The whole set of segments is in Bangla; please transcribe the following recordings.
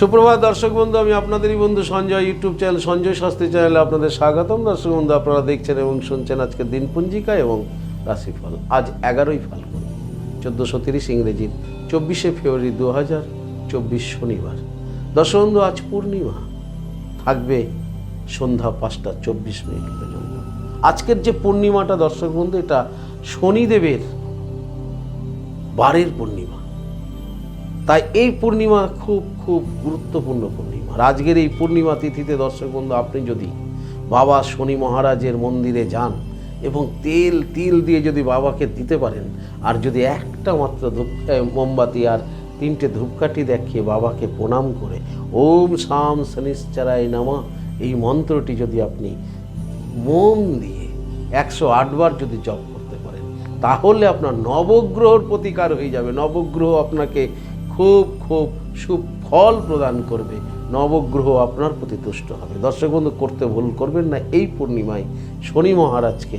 সুপ্রভাত দর্শক বন্ধু, আমি আপনাদেরই বন্ধু সঞ্জয়, ইউটিউব চ্যানেল সঞ্জয় শাস্ত্রী চ্যানেলে আপনাদের স্বাগতম। দর্শক বন্ধু, আপনারা দেখছেন এবং শুনছেন আজকে দিন পঞ্জিকা এবং রাশিফল। আজ এগারোই ফাল্গুন, চোদ্দোশো তিরিশ ইংরেজির চব্বিশে ফেব্রুয়ারি দু হাজার চব্বিশ শনিবার। দর্শক বন্ধু, আজ পূর্ণিমা, থাকবে সন্ধ্যা পাঁচটা চব্বিশ মিনিট পর্যন্ত। আজকের যে পূর্ণিমাটা দর্শক বন্ধু, এটা শনিদেবের বারের পূর্ণিমা। তাই এই পূর্ণিমা খুব খুব গুরুত্বপূর্ণ পূর্ণিমা। আজকের এই পূর্ণিমা তিথিতে দর্শক বন্ধু, আপনি যদি বাবা শনি মহারাজের মন্দিরে যান এবং তেল, তিল দিয়ে যদি বাবাকে দিতে পারেন, আর যদি একটা মাত্র ধূপ মোমবাতি আর তিনটে ধূপকাঠি দেখিয়ে বাবাকে প্রণাম করে, ওম শাম শনিশ্চরায় নামা, এই মন্ত্রটি যদি আপনি মোম দিয়ে একশো আটবার যদি জপ করতে পারেন, তাহলে আপনার নবগ্রহর প্রতিকার হয়ে যাবে। নবগ্রহ আপনাকে খুব খুব সুফল প্রদান করবে। নবগ্রহ আপনার প্রতি তুষ্ট হবে। দর্শক বন্ধু, করতে ভুল করবেন না। এই পূর্ণিমায় শনি মহারাজকে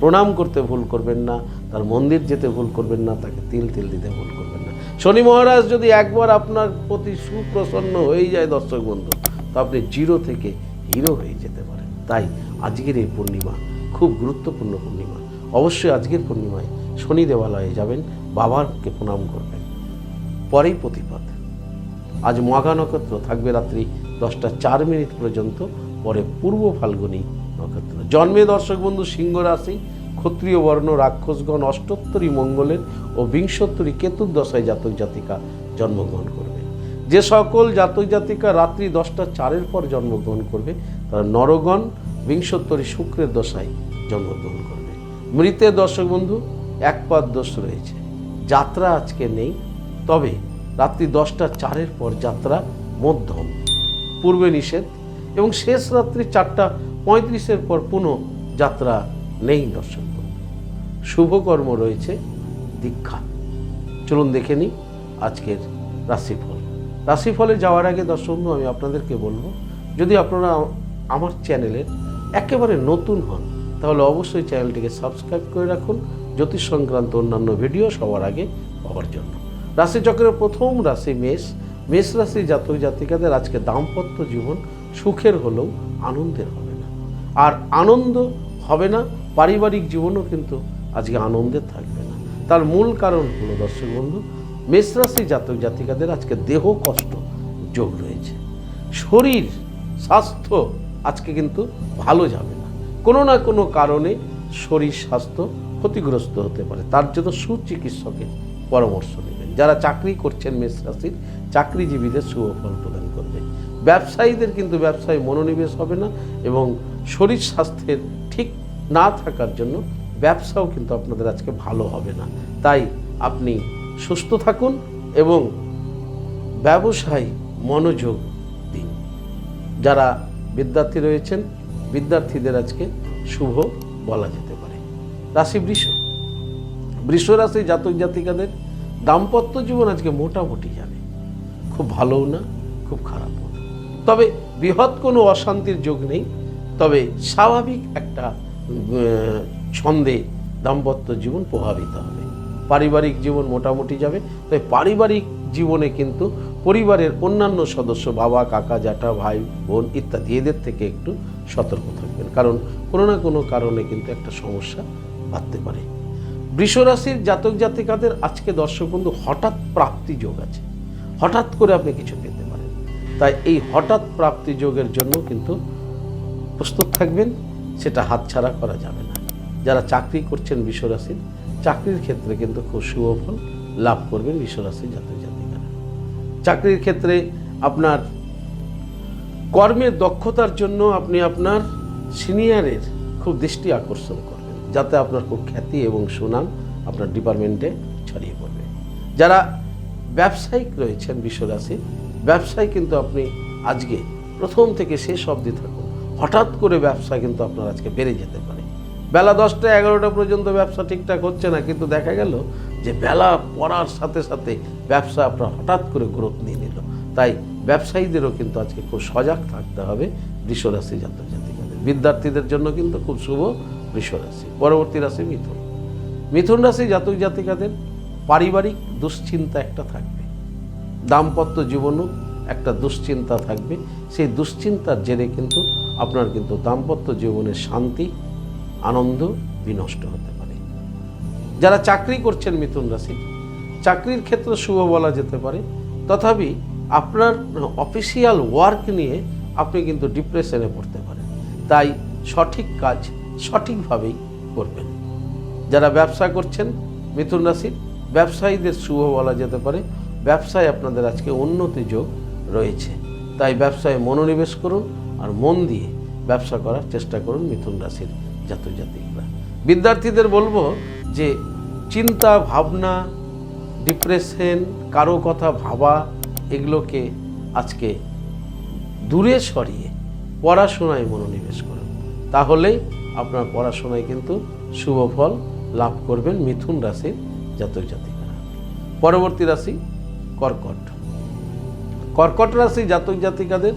প্রণাম করতে ভুল করবেন না। তার মন্দির যেতে ভুল করবেন না। তাকে তিল তিল দিতে ভুল করবেন না। শনি মহারাজ যদি একবার আপনার প্রতি সুপ্রসন্ন হয়ে যায় দর্শক বন্ধু, তো আপনি জিরো থেকে হিরো হয়ে যেতে পারেন। তাই আজকের এই পূর্ণিমা খুব গুরুত্বপূর্ণ পূর্ণিমা। অবশ্যই আজকের পূর্ণিমায় শনি দেবালয়ে যাবেন। বাবাকে প্রণাম করবেন। পরেই প্রতিপাদ আজ মঘা নক্ষত্র থাকবে রাত্রি দশটা চার মিনিট পর্যন্ত, পরে পূর্ব ফাল্গুনী নক্ষত্র। জন্মে দর্শক বন্ধু সিংহ রাশি, ক্ষত্রিয় বর্ণ, রাক্ষসগণ, অষ্টোত্তরী মঙ্গলের ও বিংশোত্তরী কেতুর্দশায় জাতক জাতিকা জন্মগ্রহণ করবে। যে সকল জাতক জাতিকা রাত্রি দশটা চারের পর জন্মগ্রহণ করবে, তারা নরগণ, বিংশোত্তরী শুক্রের দশায় জন্মগ্রহণ করবে। মৃতের দর্শক বন্ধু, এক পাদ দোষ রয়েছে। যাত্রা আজকে নেই তবে রাত্রি দশটা চারের পর যাত্রা মধ্যম। পূর্বে নিষেধ এবং শেষ রাত্রি চারটা পঁয়ত্রিশের পর পুনঃ যাত্রা নেই দর্শক শুভকর্ম রয়েছে, দীক্ষা। চলুন দেখে নিই আজকের রাশিফল। রাশিফলে যাওয়ার আগে দর্শক আমি আপনাদেরকে বলব, যদি আপনারা আমার চ্যানেলের একেবারে নতুন হন, তাহলে অবশ্যই চ্যানেলটিকে সাবস্ক্রাইব করে রাখুন। জ্যোতিষ সংক্রান্ত অন্যান্য ভিডিও সবার আগে পাওয়ার জন্য। রাশিচক্রের প্রথম রাশি মেষ মেষ রাশি জাতক জাতিকাদের আজকে দাম্পত্য জীবন সুখের হলেও আনন্দের হবে না। আর আনন্দ হবে না, পারিবারিক জীবনও কিন্তু আজকে আনন্দের থাকবে না। তার মূল কারণ হলো দর্শক বন্ধু, মেষ রাশি জাতক জাতিকাদের আজকে দেহ কষ্ট যোগ রয়েছে। শরীর, স্বাস্থ্য আজকে কিন্তু ভালো যাবে না। কোনো না কোনো কারণে শরীর স্বাস্থ্য ক্ষতিগ্রস্ত হতে পারে। তার জন্য সুচিকিৎসকের পরামর্শ নেবেন। যারা চাকরি করছেন মেষ রাশির, চাকরিজীবীদের শুভ ফল প্রদান করবে। ব্যবসায়ীদের কিন্তু ব্যবসায় মনোনিবেশ হবে না এবং শরীর স্বাস্থ্যের ঠিক না থাকার জন্য ব্যবসাও কিন্তু আপনাদের আজকে ভালো হবে না। তাই আপনি সুস্থ থাকুন এবং ব্যবসায় মনোযোগ দিন। যারা বিদ্যার্থী রয়েছেন, বিদ্যার্থীদের আজকে শুভ বলা যেতে পারে। রাশি বৃষ। বৃষ রাশি জাতক জাতিকাদের দাম্পত্য জীবন আজকে মোটামুটি যাবে খুব ভালোও না, খুব খারাপও না। তবে বৃহৎ কোনো অশান্তির যোগ নেই। তবে স্বাভাবিক একটা ছন্দে দাম্পত্য জীবন প্রভাবিত হবে। পারিবারিক জীবন মোটামুটি যাবে। তবে পারিবারিক জীবনে কিন্তু পরিবারের অন্যান্য সদস্য, বাবা, কাকা, জ্যাঠা, ভাই, বোন ইত্যাদি, এদের থেকে একটু সতর্ক থাকবেন। কারণ কোনো না কোনো কারণে কিন্তু একটা সমস্যা বাড়তে পারে। বৃষরাশির জাতক জাতিকাদের আজকে দর্শক বন্ধু হঠাৎ প্রাপ্তি যোগ আছে। হঠাৎ করে আপনি কিছু পেতে পারেন। তাই এই হঠাৎ প্রাপ্তি যোগের জন্য কিন্তু প্রস্তুত থাকবেন, সেটা হাতছাড়া করা যাবে না। যারা চাকরি করছেন বিশ্বরাশির চাকরির ক্ষেত্রে কিন্তু খুব শুভফল লাভ করবেন বিশ্বরাশির জাতক জাতিকারা। চাকরির ক্ষেত্রে আপনার কর্মের দক্ষতার জন্য আপনি আপনার সিনিয়রের খুব দৃষ্টি আকর্ষণ যাতে আপনার খুব খ্যাতি এবং সুনাম আপনার ডিপার্টমেন্টে ছড়িয়ে পড়বে। যারা ব্যবসায়িক রয়েছেন বিশ্বরাশি ব্যবসায় কিন্তু আপনি আজকে প্রথম থেকে শেষ অবধি থাকুন। হঠাৎ করে ব্যবসা কিন্তু আপনার আজকে বেড়ে যেতে পারে। বেলা দশটা এগারোটা পর্যন্ত ব্যবসা ঠিকঠাক হচ্ছে না, কিন্তু দেখা গেল যে বেলা পড়ার সাথে সাথে ব্যবসা আপনার হঠাৎ করে গ্রোথ নিয়ে নিল। তাই ব্যবসায়ীদেরও কিন্তু আজকে খুব সজাগ থাকতে হবে বৃষরাশি জাতক জাতিকাদের। বিদ্যার্থীদের জন্য কিন্তু খুব শুভ বৃষরাশি পরবর্তী রাশি মিথুন। মিথুন রাশি জাতক জাতিকাদের পারিবারিক দুশ্চিন্তা একটা থাকবে। দাম্পত্য জীবনও একটা দুশ্চিন্তা থাকবে। সেই দুশ্চিন্তার জেরে কিন্তু আপনার কিন্তু দাম্পত্য জীবনের শান্তি, আনন্দ বিনষ্ট হতে পারে। যারা চাকরি করছেন মিথুন রাশি চাকরির ক্ষেত্রে শুভ বলা যেতে পারে। তথাপি আপনার অফিসিয়াল ওয়ার্ক নিয়ে আপনি কিন্তু ডিপ্রেশনে পড়তে পারেন। তাই সঠিক কাজ সঠিকভাবেই করবেন। যারা ব্যবসা করছেন, মিথুন রাশির ব্যবসায়ীদের শুভ বলা যেতে পারে। ব্যবসায় আপনাদের আজকে উন্নতি যোগ রয়েছে। তাই ব্যবসায় মনোনিবেশ করুন আর মন দিয়ে ব্যবসা করার চেষ্টা করুন মিথুন রাশির জাতক জাতিকরা বিদ্যার্থীদের বলব যে, চিন্তা, ভাবনা, ডিপ্রেশন, কারও কথা ভাবা, এগুলোকে আজকে দূরে সরিয়ে পড়াশোনায় মনোনিবেশ করুন। তাহলে আপনার পড়াশোনায় কিন্তু শুভ ফল লাভ করবেন মিথুন রাশির জাতক জাতিকারা। পরবর্তী রাশি কর্কট। কর্কট রাশি জাতক জাতিকাদের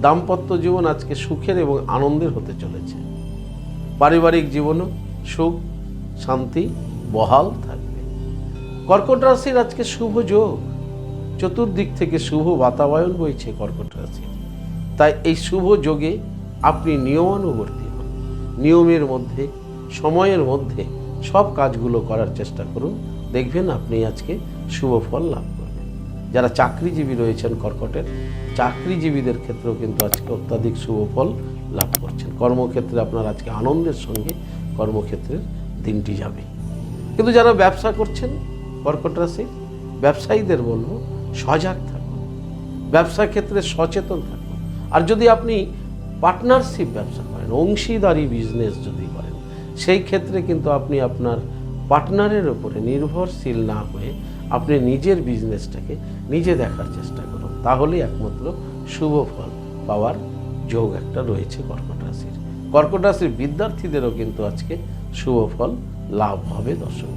দাম্পত্য জীবন আজকে সুখের এবং আনন্দের হতে চলেছে। পারিবারিক জীবনও সুখ, শান্তি, বহাল থাকবে। কর্কট রাশির আজকে শুভ যোগ। চতুর্দিক থেকে শুভ বাতাবরণ বইছে কর্কট রাশি তাই এই শুভ যোগে আপনি নিয়মানুবর্তী নিয়মের মধ্যে, সময়ের মধ্যে সব কাজগুলো করার চেষ্টা করুন। দেখবেন আপনি আজকে শুভ ফল লাভ করবেন। যারা চাকরিজীবী রয়েছেন কর্কটের, চাকরিজীবীদের ক্ষেত্রেও কিন্তু আজকে অত্যাধিক শুভ ফল লাভ করছেন। কর্মক্ষেত্রে আপনার আজকে আনন্দের সঙ্গে কর্মক্ষেত্রের দিনটি যাবে। কিন্তু যারা ব্যবসা করছেন কর্কট রাশি ব্যবসায়ীদের বলব, সজাগ থাকুন। ব্যবসা ক্ষেত্রে সচেতন থাকুন। আর যদি আপনি পার্টনারশিপ ব্যবসা অংশীদারি বিজনেস যদি করেন সেই ক্ষেত্রে কিন্তু আপনি আপনার পার্টনারের উপরে নির্ভরশীল না হয়ে আপনি নিজের বিজনেসটাকে নিজে দেখার চেষ্টা করুন। তাহলেই একমাত্র শুভ ফল পাওয়ার যোগ একটা রয়েছে কর্কট রাশির। কর্কট রাশির বিদ্যার্থীদেরও কিন্তু আজকে শুভ ফল লাভ হবে দর্শক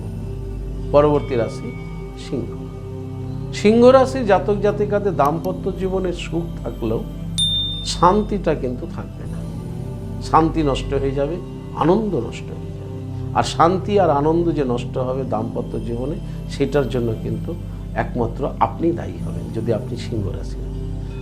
পরবর্তী রাশি সিংহ। সিংহ রাশির জাতক জাতিকাদের দাম্পত্য জীবনের সুখ থাকলেও শান্তিটা কিন্তু থাকবে। শান্তি নষ্ট হয়ে যাবে, আনন্দ নষ্ট হয়ে যাবে। আর শান্তি আর আনন্দ যে নষ্ট হবে দাম্পত্য জীবনে, সেটার জন্য কিন্তু একমাত্র আপনি দায়ী হবেন, যদি আপনি সিংহ রাশি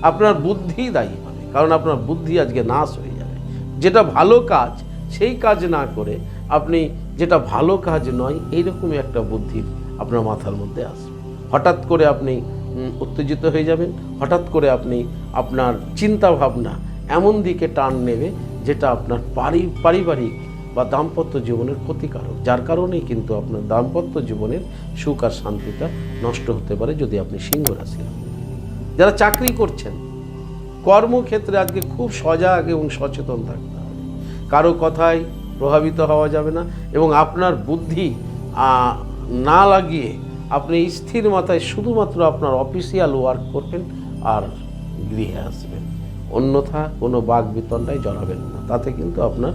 আপনার বুদ্ধি দায়ী হবে, কারণ আপনার বুদ্ধি আজকে নাশ হয়ে যাবে। যেটা ভালো কাজ, সেই কাজ না করে আপনি যেটা ভালো কাজ নয়, এইরকমই একটা বুদ্ধি আপনার মাথার মধ্যে আসবে। হঠাৎ করে আপনি উত্তেজিত হয়ে যাবেন, হঠাৎ করে আপনি আপনার চিন্তা ভাবনা এমন দিকে টান নেবে যেটা আপনার পারি, পারিবারিক বা দাম্পত্য জীবনের ক্ষতিকারক। যার কারণেই কিন্তু আপনার দাম্পত্য জীবনের সুখ আর শান্তিটা নষ্ট হতে পারে যদি আপনি সিংহ রাশি যারা চাকরি করছেন, কর্মক্ষেত্রে আজকে খুব সজাগ এবং সচেতন থাকতে হবে। কারও কথায় প্রভাবিত হওয়া যাবে না এবং আপনার বুদ্ধি না লাগিয়ে আপনি স্থির মাথায় শুধুমাত্র আপনার অফিসিয়াল ওয়ার্ক করবেন আর গৃহে আসবেন। অন্যথা কোনো বাঘ বিতণ্ডায় জড়াবেন না। তাতে কিন্তু আপনার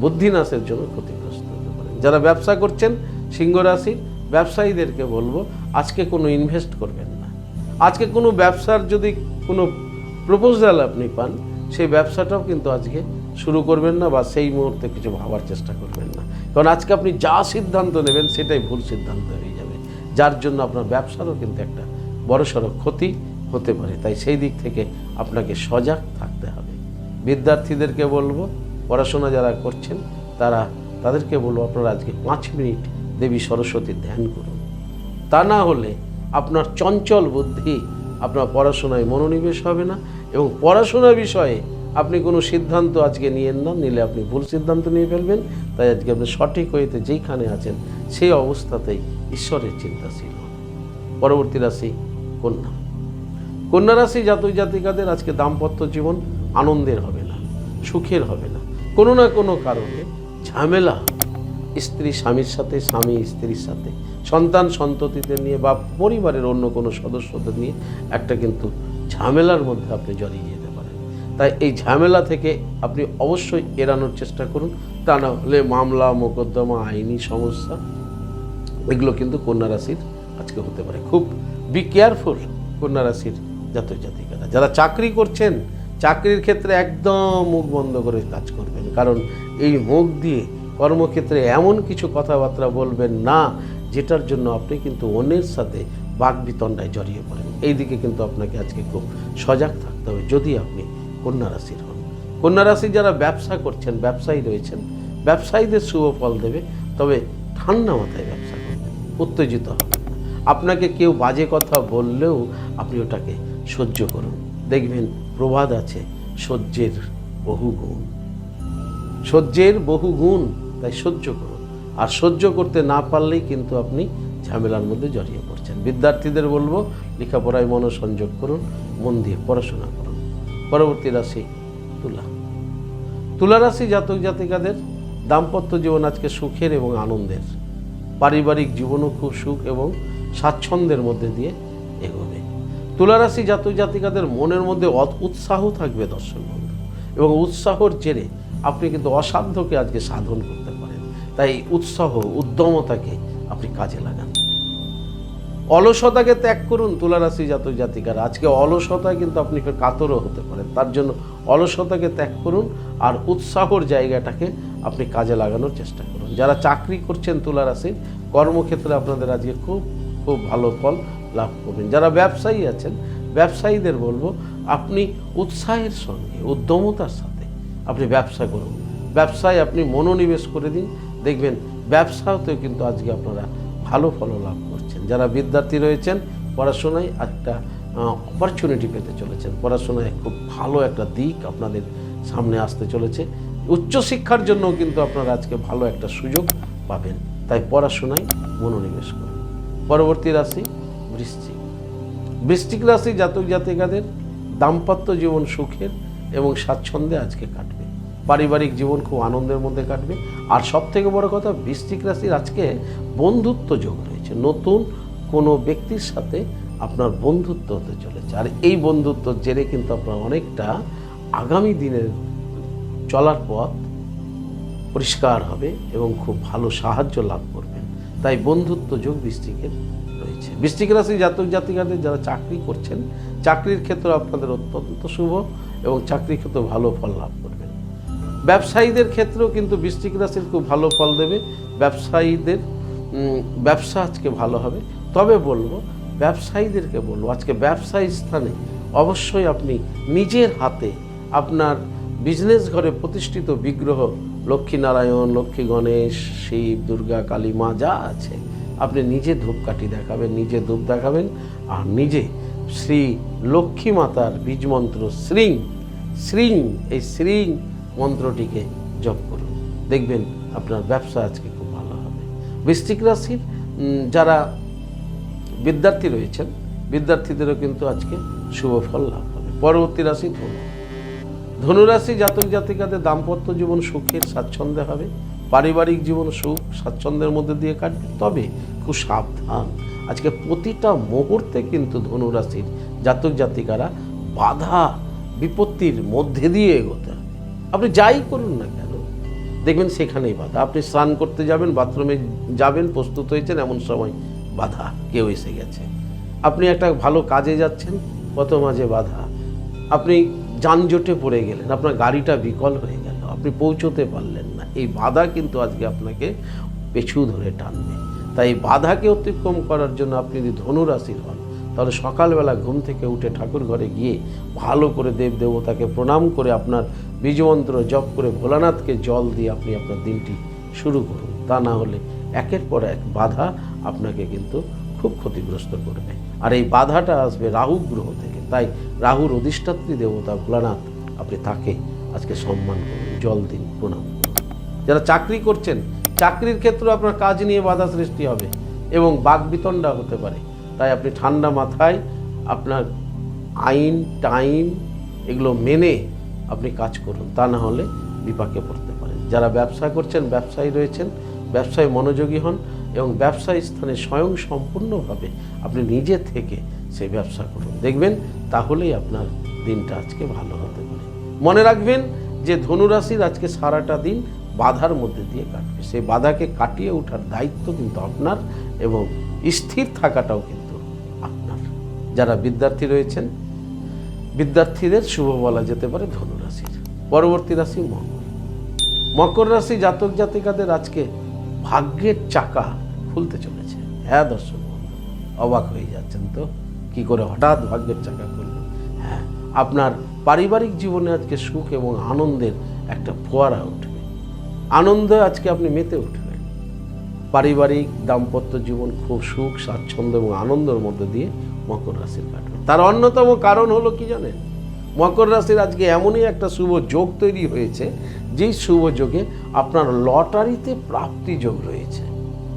বুদ্ধিনাশের জন্য ক্ষতিগ্রস্ত হতে পারে। যারা ব্যবসা করছেন, সিংহ রাশির ব্যবসায়ীদেরকে বলব, আজকে কোনো ইনভেস্ট করবেন না। আজকে কোনো ব্যবসার যদি কোনো প্রপোজাল আপনি পান, সেই ব্যবসাটাও কিন্তু আজকে শুরু করবেন না বা সেই মুহূর্তে কিছু ভাবার চেষ্টা করবেন না। কারণ আজকে আপনি যা সিদ্ধান্ত নেবেন, সেটাই ভুল সিদ্ধান্ত হয়ে যাবে। যার জন্য আপনার ব্যবসারও কিন্তু একটা বড়সড় ক্ষতি হতে পারে। তাই সেই দিক থেকে আপনাকে সজাগ থাকতে হবে। বিদ্যার্থীদেরকে বলব, পড়াশোনা যারা করছেন, তারা তাদেরকে বলব, আপনারা আজকে পাঁচ মিনিট দেবী সরস্বতীর ধ্যান করুন। তা না হলে আপনার চঞ্চল বুদ্ধি আপনার পড়াশোনায় মনোনিবেশ হবে না এবং পড়াশোনা বিষয়ে আপনি কোনো সিদ্ধান্ত আজকে নিয়েন না, নিলে আপনি ভুল সিদ্ধান্ত নিয়ে ফেলবেন। তাই আজকে আপনি সঠিক হইতে যেইখানে আছেন, সেই অবস্থাতেই ঈশ্বরের চিন্তাশীল পরবর্তী রাশি, কন্যা। কন্যা রাশি জাতক জাতিকাদের আজকে দাম্পত্য জীবন আনন্দের হবে না, সুখের হবে না। কোনো না কোনো কারণে ঝামেলা, স্ত্রী স্বামীর সাথে, স্বামী স্ত্রীর সাথে, সন্তান সন্ততিদের নিয়ে বা পরিবারের অন্য কোনো সদস্যদের নিয়ে একটা কিন্তু ঝামেলার মধ্যে আপনি জড়িয়ে যেতে পারেন। তাই এই ঝামেলা থেকে আপনি অবশ্যই এড়ানোর চেষ্টা করুন। তা না হলে মামলা, মোকদ্দমা, আইনি সমস্যা, এগুলো কিন্তু কন্যা রাশির আজকে হতে পারে। খুব বি কেয়ারফুল কন্যা রাশির জাতক জাতিকারা। যারা চাকরি করছেন, চাকরির ক্ষেত্রে একদম মুখ বন্ধ করে কাজ করবেন। কারণ এই মুখ দিয়ে কর্মক্ষেত্রে এমন কিছু কথাবার্তা বলবেন না, যেটার জন্য আপনি কিন্তু অন্যের সাথে বাঘ বিতণ্ডায় জড়িয়ে পড়েন। এই দিকে কিন্তু আপনাকে আজকে খুব সজাগ থাকতে হবে, যদি আপনি কন্যা রাশির হন। কন্যা রাশি যারা ব্যবসা করছেন, ব্যবসায়ী রয়েছেন, ব্যবসায়ীদের শুভ ফল দেবে, তবে ঠান্ডা মাথায় ব্যবসা করবেন, উত্তেজিত হবেন আপনাকে কেউ বাজে কথা বললেও আপনি ওটাকে সহ্য করুন। দেখবেন প্রবাদ আছে, সহ্যের বহু গুণ। সহ্যের বহু গুণ, তাই সহ্য করুন। আর সহ্য করতে না পারলেই কিন্তু আপনি ঝামেলার মধ্যে জড়িয়ে পড়ছেন। বিদ্যার্থীদের বলব, লেখাপড়ায় মনোসংযোগ করুন, মন দিয়ে পড়াশোনা করুন। পরবর্তী রাশি তুলা। তুলা রাশি জাতক জাতিকাদের দাম্পত্য জীবন আজকে সুখের এবং আনন্দের। পারিবারিক জীবনও খুব সুখ এবং স্বাচ্ছন্দ্যের মধ্যে দিয়ে এগোবে। তুলারাশি জাতক জাতিকাদের মনের মধ্যে উৎসাহ থাকবে দর্শক বন্ধু। এবং উৎসাহর জেরে আপনি কিন্তু অসাধ্যকে আজকে সাধন করতে পারেন। তাই উৎসাহ, উদ্যমতাকে আপনি কাজে লাগান। অলসতাকে ত্যাগ করুন তুলারাশি জাতক জাতিকারা। আজকে অলসতায় কিন্তু আপনি কাতরও হতে পারেন। তার জন্য অলসতাকে ত্যাগ করুন আর উৎসাহর জায়গাটাকে আপনি কাজে লাগানোর চেষ্টা করুন। যারা চাকরি করছেন তুলারাশির, কর্মক্ষেত্রে আপনাদের আজকে খুব খুব ভালো ফল লাভ করবেন। যারা ব্যবসায়ী আছেন, ব্যবসায়ীদের বলব, আপনি উৎসাহের সঙ্গে, উদ্যমতার সাথে আপনি ব্যবসা করুন। ব্যবসায় আপনি মনোনিবেশ করে দিন। দেখবেন ব্যবসাতেও কিন্তু আজকে আপনারা ভালো ফল লাভ করছেন। যারা বিদ্যার্থী রয়েছেন, পড়াশোনায় একটা অপরচুনিটি পেতে চলেছেন। পড়াশোনায় খুব ভালো একটা দিক আপনাদের সামনে আসতে চলেছে। উচ্চশিক্ষার জন্য কিন্তু আপনারা আজকে ভালো একটা সুযোগ পাবেন। তাই পড়াশোনায় মনোনিবেশ করুন। পরবর্তী রাশি বৃশ্চিক বৃষ্টিক রাশি জাতক জাতিকাদের দাম্পত্য জীবন সুখের এবং স্বাচ্ছন্দ্যে আজকে কাটবে। পারিবারিক জীবন খুব আনন্দের মধ্যে কাটবে। আর সব থেকে বড় কথা, বৃষ্টিক রাশির আজকে বন্ধুত্ব যোগ রয়েছে। নতুন কোনো ব্যক্তির সাথে আপনার বন্ধুত্ব হতে চলেছে। আর এই বন্ধুত্বর জেরে কিন্তু আপনার অনেকটা আগামী দিনের চলার পথ পরিষ্কার হবে এবং খুব ভালো সাহায্য লাভ করবেন তাই বন্ধুত্ব যোগ বৃষ্টিকের রয়েছে বৃষ্টিক রাশি জাতক জাতিকাদের যারা চাকরি করছেন, চাকরির ক্ষেত্রে আপনাদের অত্যন্ত শুভ এবং চাকরির ক্ষেত্রে ভালো ফল লাভ করবেন ব্যবসায়ীদের ক্ষেত্রেও কিন্তু বৃষ্টিক রাশির খুব ভালো ফল দেবে। ব্যবসায়ীদের ব্যবসা আজকে ভালো হবে। তবে বলব, ব্যবসায়ীদেরকে বলব, আজকে ব্যবসায়ী স্থানে অবশ্যই আপনি নিজের হাতে আপনার বিজনেস ঘরে প্রতিষ্ঠিত বিগ্রহ, লক্ষ্মীনারায়ণ, লক্ষ্মী গণেশ, শিব, দুর্গা, কালী মা, যা আছে আপনি নিজে ধূপকাঠি দেখাবেন, নিজে ধূপ দেখাবেন, আর নিজে শ্রী লক্ষ্মী মাতার বীজমন্ত্র শ্রীং শ্রীং, এই শ্রীং মন্ত্রটিকে জপ করুন। দেখবেন আপনার ব্যবসা আজকে খুব ভালো হবে। বৃশ্চিক রাশির যারা বিদ্যার্থী রয়েছেন, বিদ্যার্থীদেরও কিন্তু আজকে শুভ ফল লাভ হবে। পরবর্তী রাশি ধনু। ধনুরাশি জাতক জাতিকাদের দাম্পত্য জীবন সুখের স্বাচ্ছন্দ্যে হবে। পারিবারিক জীবন সুখ, স্বাচ্ছন্দ্যের মধ্যে দিয়ে কাটবে। তবে খুব সাবধান। আজকে প্রতিটা মুহূর্তে কিন্তু ধনুরাশির জাতক জাতিকারা বাধা, বিপত্তির মধ্যে দিয়ে এগোতে হবে। আপনি যাই করুন না কেন, দেখবেন সেখানেই বাধা। আপনি স্নান করতে যাবেন, বাথরুমে যাবেন, প্রস্তুত হয়েছেন, এমন সময় বাধা কেউ এসে গেছে। আপনি একটা ভালো কাজে যাচ্ছেন, কত মাঝে বাধা। আপনি যানজটে পড়ে গেলেন, আপনার গাড়িটা বিকল হয়ে গেল, আপনি পৌঁছতে পারলেন এই বাধা কিন্তু আজকে আপনাকে পেছু ধরে টানবে। তাই এই বাধাকে অতিক্রম করার জন্য আপনি যদি ধনুরাশির হন, তাহলে সকালবেলা ঘুম থেকে উঠে ঠাকুর ঘরে গিয়ে ভালো করে দেব দেবতাকে প্রণাম করে আপনার বীজমন্ত্র জপ করে ভোলানাথকে জল দিয়ে আপনি আপনার দিনটি শুরু করুন। তা না হলে একের পর এক বাধা আপনাকে কিন্তু খুব ক্ষতিগ্রস্ত করবে। আর এই বাধাটা আসবে রাহু গ্রহ থেকে। তাই রাহুর অধিষ্ঠাত্রী দেবতা ভোলানাথ, আপনি তাকে আজকে সম্মান করুন। জল দিন, প্রণাম। যারা চাকরি করছেন, চাকরির ক্ষেত্রে আপনার কাজ নিয়ে বাধা সৃষ্টি হবে এবং বাগবিতণ্ডা হতে পারে। তাই আপনি ঠান্ডা মাথায় আপনার আইন, টাইম এগুলো মেনে আপনি কাজ করুন। তা না হলে বিপাকে পড়তে পারেন। যারা ব্যবসা করছেন, ব্যবসায়ী রয়েছেন, ব্যবসায় মনোযোগী হন এবং ব্যবসায়ী স্থানে স্বয়ং সম্পূর্ণভাবে আপনি নিজে থেকে সেই ব্যবসা করুন। দেখবেন তাহলেই আপনার দিনটা আজকে ভালো হতে পারে। মনে রাখবেন যে ধনুরাশির আজকে সারাটা দিন বাধার মধ্যে দিয়ে কাটবে। সেই বাধাকে কাটিয়ে ওঠার দায়িত্ব কিন্তু আপনার এবং স্থির থাকাটাও কিন্তু আপনার। যারা বিদ্যার্থী রয়েছেন, বিদ্যার্থীদের শুভ বলা যেতে পারে ধনুরাশির পরবর্তী রাশি মকর। মকর রাশি জাতক জাতিকাদের আজকে ভাগ্যের চাকা খুলতে চলেছে। হ্যাঁ দর্শক অবাক হয়ে যাচ্ছেন তো? কি করে হঠাৎ ভাগ্যের চাকা করল হ্যাঁ আপনার পারিবারিক জীবনে আজকে সুখ এবং আনন্দের একটা ফোয়ারা উঠবে আনন্দে আজকে আপনি মেতে উঠবেন পারিবারিক দাম্পত্য জীবন খুব সুখ, স্বাচ্ছন্দ্য এবং আনন্দের মধ্যে দিয়ে মকর রাশির কাটবে তার অন্যতম কারণ হলো কি জানেন? মকর রাশির আজকে এমনই একটা শুভ যোগ তৈরি হয়েছে, যেই শুভ যোগে আপনার লটারিতে প্রাপ্তি যোগ রয়েছে।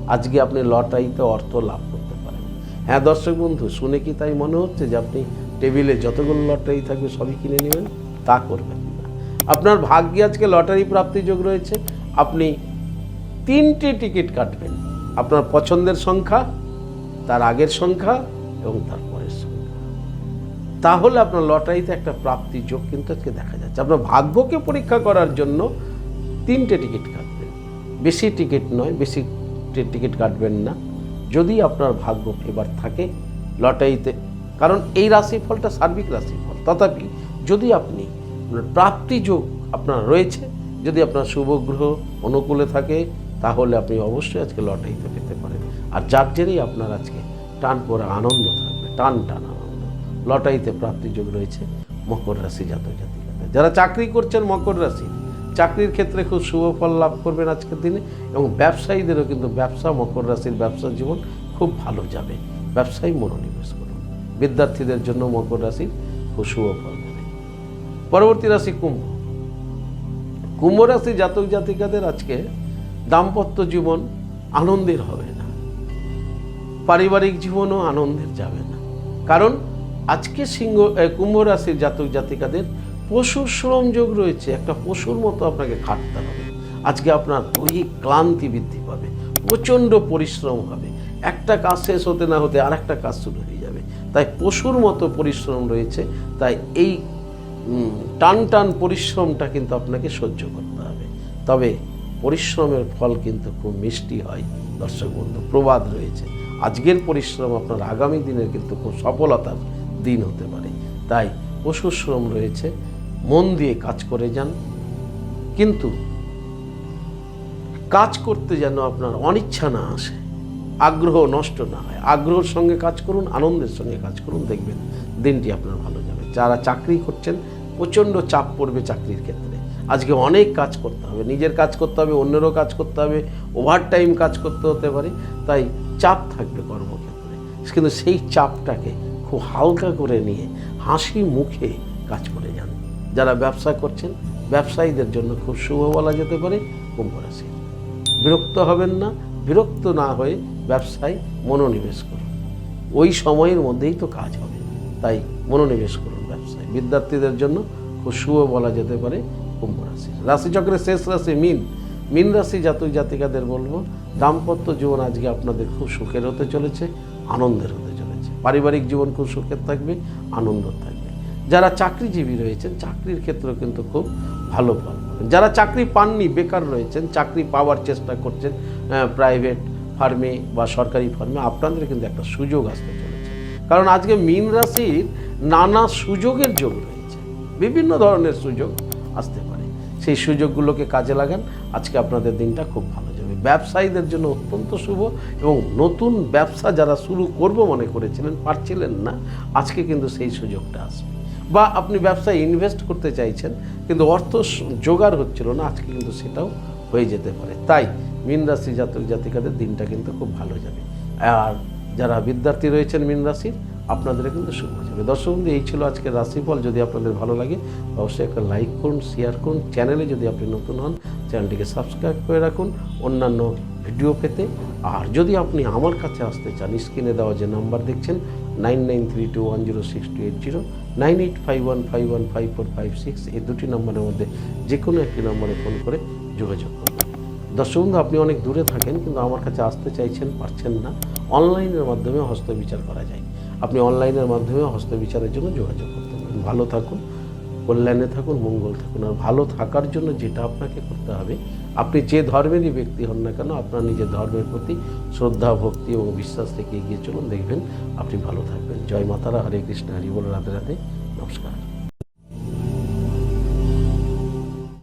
আজকে আপনি লটারিতে অর্থ লাভ করতে পারেন। হ্যাঁ দর্শক বন্ধু, শুনে কি তাই মনে হচ্ছে যে আপনি টেবিলে যতগুলো লটারি থাকবে সবই কিনে নেবেন? তা করবেন না। আপনার ভাগ্যে আজকে লটারি প্রাপ্তি যোগ রয়েছে আপনি তিনটে টিকিট কাটবেন। আপনার পছন্দের সংখ্যা, তার আগের সংখ্যা এবং তার পরের সংখ্যা। তাহলে আপনার লটারিতে একটা প্রাপ্তি যোগ কিন্তু আজকে দেখা যাচ্ছে। আপনার ভাগ্যকে পরীক্ষা করার জন্য তিনটে টিকিট কাটবেন। বেশি টিকিট নয়, বেশি টিকিট কাটবেন না। যদি আপনার ভাগ্য ফেভার থাকে লটারিতে, কারণ এই রাশিফলটা সার্বিক রাশিফল। তথাপি যদি আপনি প্রাপ্তি যোগ আপনার রয়েছে যদি আপনার শুভ গ্রহ অনুকূলে থাকে, তাহলে আপনি অবশ্যই আজকে লটারিতে পেতে পারেন। আর যার জেরেই আপনার আজকে টান পরে আনন্দ থাকবে, টান টান আনন্দ। লটারিতে প্রাপ্তি যোগ রয়েছে মকর রাশি জাতক জাতিকাদের যারা চাকরি করছেন মকর রাশি, চাকরির ক্ষেত্রে খুব শুভ ফল লাভ করবেন আজকের দিনে এবং ব্যবসায়ীদেরও কিন্তু ব্যবসা, মকর রাশির ব্যবসা জীবন খুব ভালো যাবে। ব্যবসায়ী মনোনিবেশ করুন। বিদ্যার্থীদের জন্য মকর রাশির খুব শুভ ফল দেবে। পরবর্তী রাশি কুম্ভ। কুম্ভ রাশি জাতক জাতিকাদের আজকে দাম্পত্য জীবন আনন্দের হবে না। পারিবারিক জীবনও আনন্দের যাবে না। কারণ আজকে সিংহ এ, কুম্ভ রাশির জাতক জাতিকাদের পশুর শ্রম যোগ রয়েছে। একটা পশুর মতো আপনাকে খাটতে হবে। আজকে আপনার দৈহিক ক্লান্তি বৃদ্ধি পাবে প্রচণ্ড পরিশ্রম হবে। একটা কাজ শেষ হতে না হতে আর একটা কাজ শুরু হয়ে যাবে। তাই পশুর মতো পরিশ্রম রয়েছে। তাই এই টান টান পরিশ্রমটা কিন্তু আপনাকে সহ্য করতে হবে। তবে পরিশ্রমের ফল কিন্তু খুব মিষ্টি হয়, দর্শক বন্ধু, প্রবাদ রয়েছে। আজকের পরিশ্রম আপনার আগামী দিনের কিন্তু খুব সফলতার দিন হতে পারে। তাই পশু শ্রম রয়েছে, মন দিয়ে কাজ করে যান। কিন্তু কাজ করতে যেন আপনার অনিচ্ছা না আসে, আগ্রহ নষ্ট না হয়। আগ্রহের সঙ্গে কাজ করুন, আনন্দের সঙ্গে কাজ করুন, দেখবেন দিনটি আপনার ভালো যাবে। যারা চাকরি করছেন প্রচণ্ড চাপ পড়বে চাকরির ক্ষেত্রে। আজকে অনেক কাজ করতে হবে, নিজের কাজ করতে হবে, অন্যেরও কাজ করতে হবে ওভার টাইম কাজ করতে হতে পারে, তাই চাপ থাকবে কর্মক্ষেত্রে। কিন্তু সেই চাপটাকে খুব হালকা করে নিয়ে হাসি মুখে কাজ করে যান। যারা ব্যবসা করছেন, ব্যবসায়ীদের জন্য খুব শুভ বলা যেতে পারে কুম্ভ রাশি। বিরক্ত হবেন না, বিরক্ত না হয়ে ব্যবসায় মনোনিবেশ করুন। ওই সময়ের মধ্যেই তো কাজ হবে, তাই মনোনিবেশ করুন। বিদ্যার্থীদের জন্য খুব শুভ বলা যেতে পারে কুম্ভ রাশি। রাশিচক্রের শেষ রাশি মিন। মিন রাশি জাতক জাতিকাদের বলব, দাম্পত্য জীবন আজকে আপনাদের খুব সুখের হতে চলেছে, আনন্দের হতে চলেছে। পারিবারিক জীবন খুব সুখের থাকবে, আনন্দ থাকবে। যারা চাকরিজীবী রয়েছেন, চাকরির ক্ষেত্রেও কিন্তু খুব ভালো ফল যারা চাকরি পাননি, বেকার রয়েছেন, চাকরি পাওয়ার চেষ্টা করছেন প্রাইভেট ফার্মে বা সরকারি ফার্মে, আপনাদের কিন্তু একটা সুযোগ আসতে চলেছে। কারণ আজকে মিন রাশির নানা সুযোগের যোগ রয়েছে। বিভিন্ন ধরনের সুযোগ আসতে পারে। সেই সুযোগগুলোকে কাজে লাগান। আজকে আপনাদের দিনটা খুব ভালো যাবে। ব্যবসায়ীদের জন্য অত্যন্ত শুভ এবং নতুন ব্যবসা যারা শুরু করব মনে করেছিলেন, পারছিলেন না, আজকে কিন্তু সেই সুযোগটা আসবে। বা আপনি ব্যবসায় ইনভেস্ট করতে চাইছেন, কিন্তু অর্থ জোগাড় হচ্ছিল না, আজকে কিন্তু সেটাও হয়ে যেতে পারে। তাই মীন রাশি জাতক জাতিকাদের দিনটা কিন্তু খুব ভালো যাবে। আর যারা বিদ্যার্থী রয়েছেন মীন রাশির আপনাদের কিন্তু শুভ যাবে দর্শক বন্ধু, এই ছিল আজকের রাশিফল। যদি আপনাদের ভালো লাগে, অবশ্যই একটা লাইক করুন শেয়ার করুন। চ্যানেলে যদি আপনি নতুন হন চ্যানেলটিকে সাবস্ক্রাইব করে রাখুন। অন্যান্য ভিডিও পেতে। আর যদি আপনি আমার কাছে আসতে চান স্ক্রিনে দেওয়া যে নাম্বার দেখছেন nine nine three two one zero six two eight zero nine eight five one five one five four five six এই দুটি নম্বরের মধ্যে যে কোনো একটি নম্বরে ফোন করে যোগাযোগ করুন। দর্শক বন্ধু, আপনি অনেক দূরে থাকেন, কিন্তু আমার কাছে আসতে চাইছেন, পারছেন না। অনলাইনের মাধ্যমে হস্তবিচার করা যায়। আপনি অনলাইনের মাধ্যমে হস্ত বিচারের জন্য যোগাযোগ করতে পারেন। ভালো থাকুন, কল্যাণে থাকুন, মঙ্গল থাকুন। আর ভালো থাকার জন্য যেটা আপনাকে করতে হবে, আপনি যে ধর্মেরই ব্যক্তি হন না কেন, আপনার নিজের ধর্মের প্রতি শ্রদ্ধা, ভক্তি এবং বিশ্বাস থেকে এগিয়ে চলুন। দেখবেন আপনি ভালো থাকবেন। জয় মাতারা, হরে কৃষ্ণ, হরি বল রাতে রাতে নমস্কার।